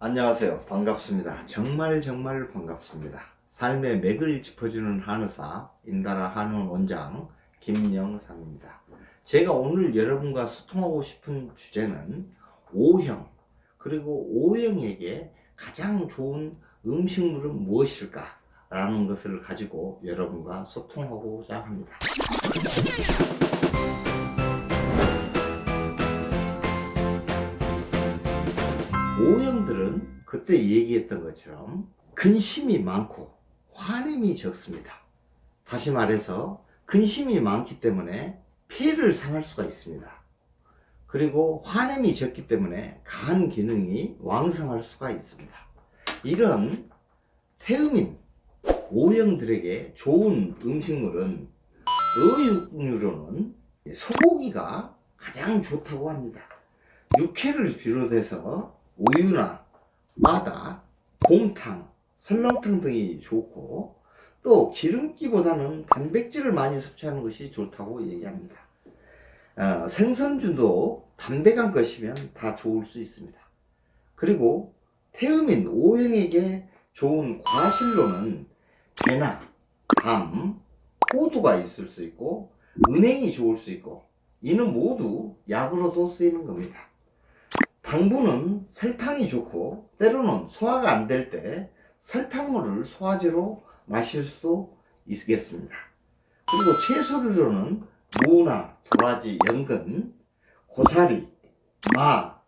안녕하세요. 반갑습니다. 정말 정말 반갑습니다. 삶의 맥을 짚어주는 한의사 인다라 한의원 원장 김영삼입니다. 제가 오늘 여러분과 소통하고 싶은 주제는 O형 그리고 O형에게 가장 좋은 음식물은 무엇일까? 라는 것을 가지고 여러분과 소통하고자 합니다. O형들은 그때 얘기했던 것처럼 근심이 많고 화냄이 적습니다. 다시 말해서 근심이 많기 때문에 폐를 상할 수가 있습니다. 그리고 화냄이 적기 때문에 간 기능이 왕성할 수가 있습니다. 이런 태음인 O형들에게 좋은 음식물은 어육류로는 소고기가 가장 좋다고 합니다. 육회를 비롯해서 우유나 마다, 곰탕, 설렁탕 등이 좋고 또 기름기보다는 단백질을 많이 섭취하는 것이 좋다고 얘기합니다. 어, 생선주도 담백한 것이면 다 좋을 수 있습니다. 그리고 태음인 O형에게 좋은 과실로는 개나 밤, 호두가 있을 수 있고 은행이 좋을 수 있고 이는 모두 약으로도 쓰이는 겁니다. 당분은 설탕이 좋고 때로는 소화가 안 될 때 설탕물을 소화제로 마실 수도 있겠습니다. 그리고 채소류로는 무나 도라지, 연근, 고사리, 마,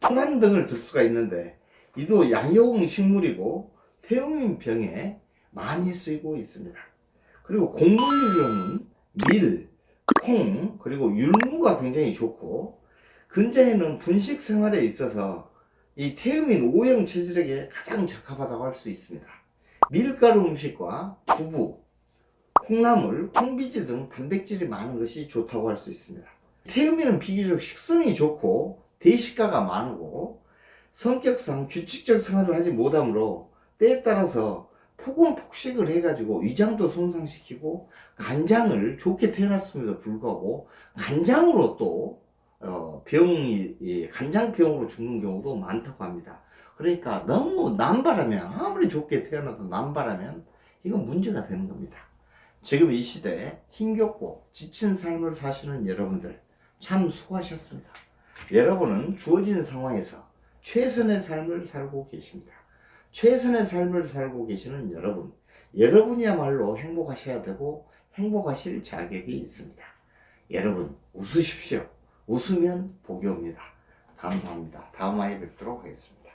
토란 등을 들 수가 있는데 이도 양용 식물이고 태음인 병에 많이 쓰이고 있습니다. 그리고 곡물류로는 밀, 콩, 그리고 율무가 굉장히 좋고 근자에는 분식 생활에 있어서 이 태음인 O형 체질에게 가장 적합하다고 할 수 있습니다. 밀가루 음식과 두부, 콩나물, 콩비지 등 단백질이 많은 것이 좋다고 할 수 있습니다. 태음인은 비교적 식성이 좋고 대식가가 많고 성격상 규칙적 생활을 하지 못하므로 때에 따라서 폭언폭식을 해가지고 위장도 손상시키고 간장을 좋게 태어났음에도 불구하고 간장으로 또 어, 병이 이 간장병으로 죽는 경우도 많다고 합니다. 그러니까 너무 남발하면 아무리 좋게 태어나도 남발하면 이건 문제가 되는 겁니다. 지금 이 시대에 힘겹고 지친 삶을 사시는 여러분들 참 수고하셨습니다. 여러분은 주어진 상황에서 최선의 삶을 살고 계십니다. 최선의 삶을 살고 계시는 여러분, 여러분이야말로 행복하셔야 되고 행복하실 자격이 있습니다. 여러분 웃으십시오. 웃으면 복이 옵니다. 감사합니다. 다음 화에 뵙도록 하겠습니다.